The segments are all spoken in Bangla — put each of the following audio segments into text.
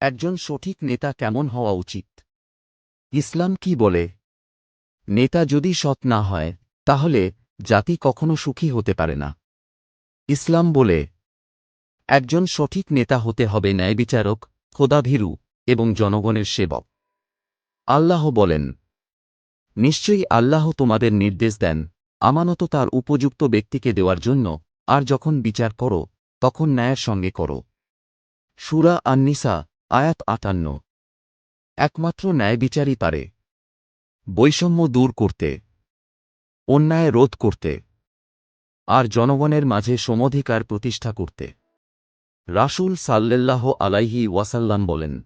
একজন সঠিক নেতা কেমন হওয়া উচিত? ইসলাম কি বলে? নেতা যদি সৎ না হয়, তাহলে জাতি কখনো সুখী হতে পারে না। ইসলাম বলে, একজন সঠিক নেতা হতে হবে ন্যায়বিচারক, খোদাভীরু এবং জনগণের সেবক। আল্লাহ বলেন, নিশ্চয়ই আল্লাহ তোমাদের নির্দেশ দেন, আমানত তার উপযুক্ত ব্যক্তিকে দেওয়ার জন্য, আর যখন বিচার করো, তখন ন্যায়ের সঙ্গে করো। সুরা আন্নিসা আয়াত আটান্ন। একমাত্র ন্যায় বিচারই পারে বৈষম্য দূর করতে। অন্যায় রোধ করতে। আর জনগণের মাঝে সমধিকার প্রতিষ্ঠা করতে। রাসূল সাল্লেল্লাহ আলাইহি ওয়াসাল্লাম বলেন,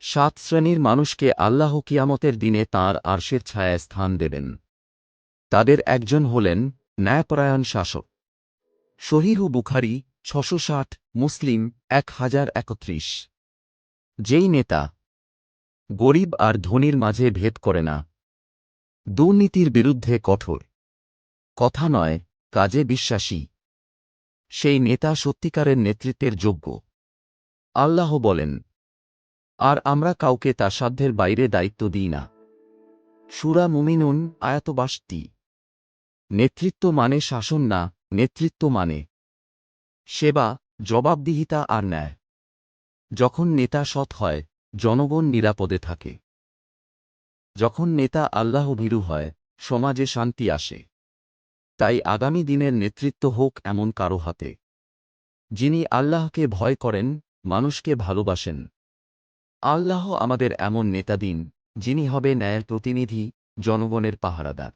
সাত শ্রেণির মানুষকে আল্লাহ কিয়ামতের দিনে তাঁর আরশের ছায়ায় স্থান দেবেন। তাদের একজন হলেন ন্যায়পরায়ণ শাসক। শহীহু বুখারি ছশো ষাট, মুসলিম এক হাজার একত্রিশ। যেই নেতা গরিব আর ধনীর মাঝে ভেদ করে না। দুর্নীতির বিরুদ্ধে কঠোর। কথা নয়, কাজে বিশ্বাসী। সেই নেতা সত্যিকারের নেতৃত্বের যোগ্য। আল্লাহ বলেন, আর আমরা কাউকে তার সাধ্যের বাইরে দায়িত্ব দিই না। সুরা মুমিনুন আয়াতবাসটি নেতৃত্ব মানে শাসন না, নেতৃত্ব মানে সেবা, জবাবদিহিতা আর ন্যায়। যখন নেতা সৎ হয়, জনগণ নিরাপদে থাকে। যখন নেতা আল্লাহ ভীরু হয়, সমাজে শান্তি আসে। তাই আগামী দিনের নেতৃত্ব হোক এমন কারও হাতে। যিনি আল্লাহকে ভয় করেন, মানুষকে ভালোবাসেন। আল্লাহ আমাদের এমন নেতা দিন, যিনি হবে ন্যায়ের প্রতিনিধি, জনগণের পাহারাদার।